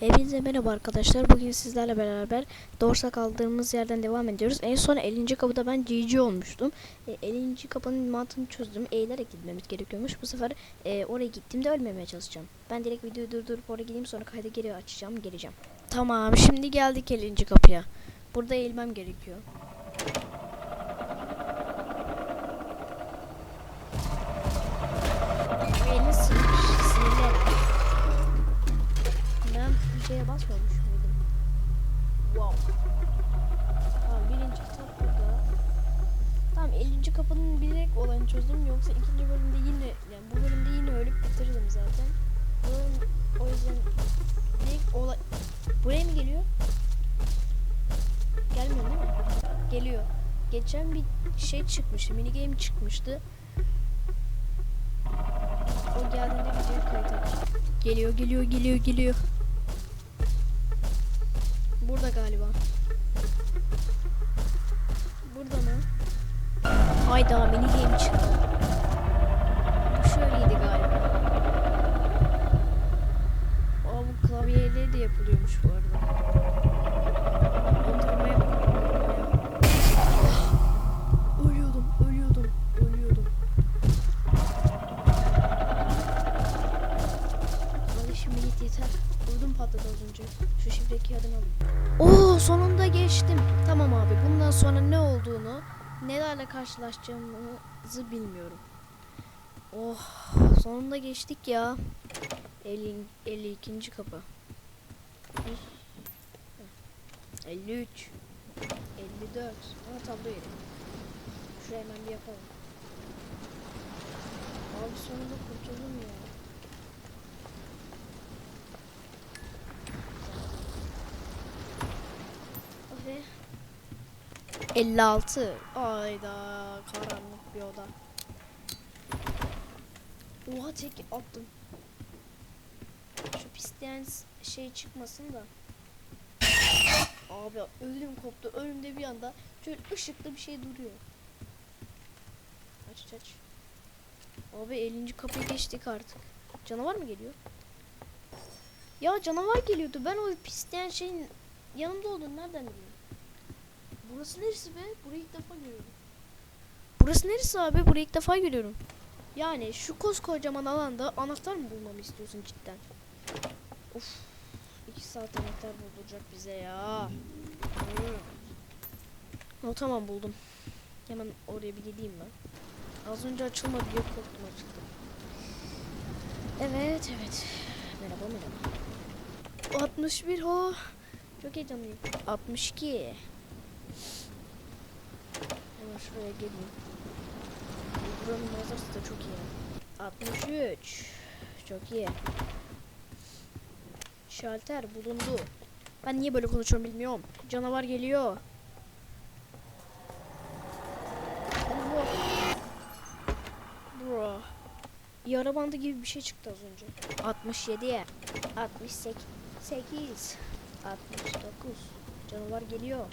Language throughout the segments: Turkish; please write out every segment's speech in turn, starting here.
Hepinize merhaba arkadaşlar. Bugün sizlerle beraber Dorsa kaldığımız yerden devam ediyoruz. En son 50. kapıda ben GG olmuştum. E, 50. kapının mantığını çözdüm. Eğilerek gitmemiz gerekiyormuş. Bu sefer e, oraya gittiğimde ölmemeye çalışacağım. Ben direkt videoyu durdurup oraya gideyim sonra kaydı geri açacağım. Geleceğim. Tamam şimdi geldik 50. kapıya. Burada eğilmem gerekiyor. Çözdüm yoksa ikinci bölümde yine yani bu bölümde yine ölüp bitiririm zaten. Bu bölüm, o yüzden direkt olay... Buraya mı geliyor? Gelmiyor değil mi? Geliyor. Geçen bir şey çıkmıştı, mini game çıkmıştı. O geldiğinde videoyu kayıt. Geliyor, geliyor, geliyor, geliyor. Burada galiba. Hayda mini game çıktı. Bu şöyleydi galiba. Aa bu klavyeyle de yapılıyormuş bu arada. Oturmaya bak. Ölüyordum, ölüyordum, ölüyordum. Şimdi yeter. Öldüm patladı az. Şu şifre kağıdını. Oo sonunda geçtim. Tamam abi bundan sonra ne olduğunu, nelerle karşılaşacağımızı bilmiyorum. Oh sonunda geçtik ya. 50, 52. kapı. 53 54 Ama tablo yeri. Şuraya hemen bir yapalım. Abi sonunda kurtuldum ya. Ve 56. Ayda karanlık bir oda. Oha tek attım. Şu pisleyen şey çıkmasın da. Abi ödüm koptu. Önümde bir anda şöyle ışıklı bir şey duruyor. Aç aç. Abi 50. kapıyı geçtik artık. Canavar mı geliyor? Ya canavar geliyordu. Ben o pisleyen şeyin yanımda olduğunu nereden biliyorum? Burası neresi be? Burayı ilk defa görüyorum. Burası neresi abi? Burayı ilk defa görüyorum. Yani şu koskocaman alanda anahtar mı bulmamı istiyorsun cidden? Of. iki saat anahtar bulacak bize ya. Hmm. O tamam buldum. Hemen oraya bir gideyim ben. Az önce açılmadı diye korktum açıldı. Evet evet. Merhaba merhaba. 61 ho. Çok heyecanlıyım. 62. Hemen şuraya geleyim. Buranın manzarası da çok iyi. 63. Çok iyi. Şalter bulundu. Ben niye böyle konuşuyorum bilmiyorum. Canavar geliyor. Bro. Yara bandı gibi bir şey çıktı az önce. 67. 68. 8. 69. Canavar geliyor.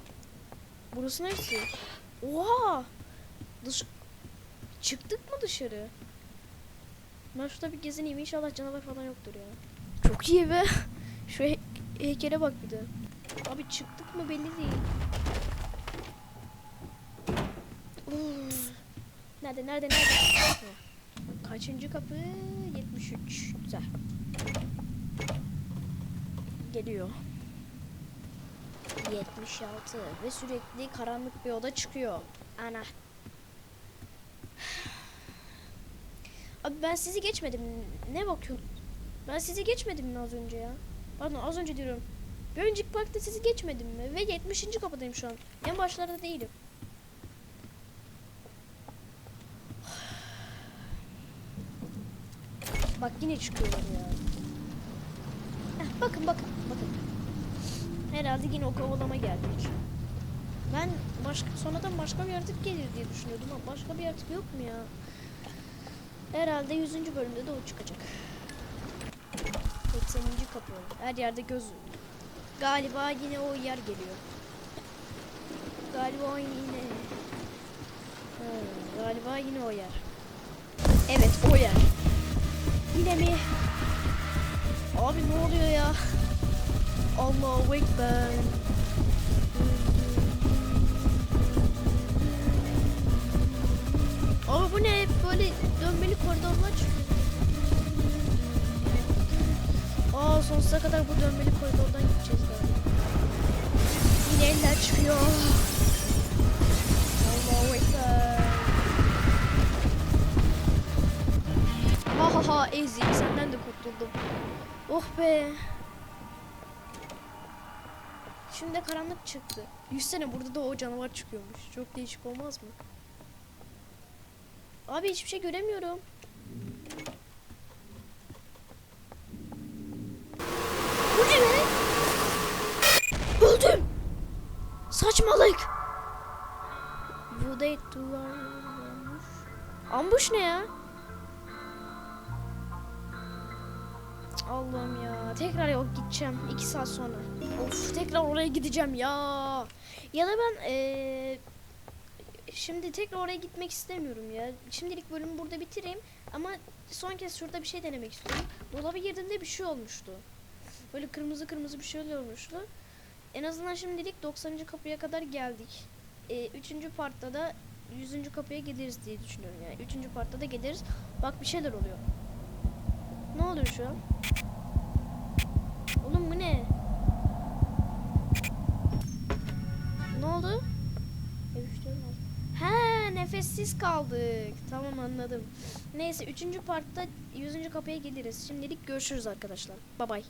Burası neresi? Oha! Dış Çıktık mı dışarı? Ben şurada bir gezineyim. İnşallah canavar falan yoktur ya. Çok iyi be. Şu he- heykele bak bir de. Abi çıktık mı belli değil. Uf. Nerede nerede nerede? Kaçıncı kapı? 73. Güzel. Geliyor. 76 ve sürekli karanlık bir oda çıkıyor. Ana. Abi ben sizi geçmedim. Ne bakıyorsun? Ben sizi geçmedim mi az önce ya? Pardon az önce diyorum. Bir önceki parkta sizi geçmedim mi? Ve 70. kapıdayım şu an. En başlarda değilim. Bak yine çıkıyorlar ya. Heh, bakın bakın bakın. Herhalde yine o kovalama geldi. Ben başka sonradan başka bir yaratık gelir diye düşünüyordum ama başka bir yaratık yok mu ya? Herhalde 100. bölümde de o çıkacak. 80. kapı. Her yerde göz. Galiba yine o yer geliyor. Galiba yine. Ha, galiba yine o yer. Evet o yer. Yine mi? Abi ne oluyor ya? Allahu Ekber. Ama bu ne? Böyle dönmeli koridorlar çıkıyor. Aa sonsuza kadar bu dönmeli koridordan gideceğiz galiba. Yine eller çıkıyor. Allahu Ekber. Ha ha ha ezik senden de kurtuldum. Oh be. Şimdi de karanlık çıktı. Yüzsene burada da o canavar çıkıyormuş. Çok değişik olmaz mı? Abi hiçbir şey göremiyorum. Bu ne be? Öldüm. Saçmalık. Olmuş. Ambuş ne ya? Allah'ım ya. Tekrar yok gideceğim. iki saat sonra. Of tekrar oraya gideceğim ya. Ya da ben eee, şimdi tekrar oraya gitmek istemiyorum ya. Şimdilik bölümü burada bitireyim. Ama son kez şurada bir şey denemek istiyorum. Dolaba girdiğimde bir şey olmuştu. Böyle kırmızı kırmızı bir şey olmuştu. En azından şimdilik 90. kapıya kadar geldik. Ee, üçüncü partta da 100. kapıya gideriz diye düşünüyorum yani. Üçüncü partta da gideriz. Bak bir şeyler oluyor. Ne oluyor şu an? Oğlum bu ne? Ne oldu? Ha nefessiz kaldık. Tamam anladım. Neyse üçüncü partta 100. kapıya geliriz. Şimdilik görüşürüz arkadaşlar. Bye bye.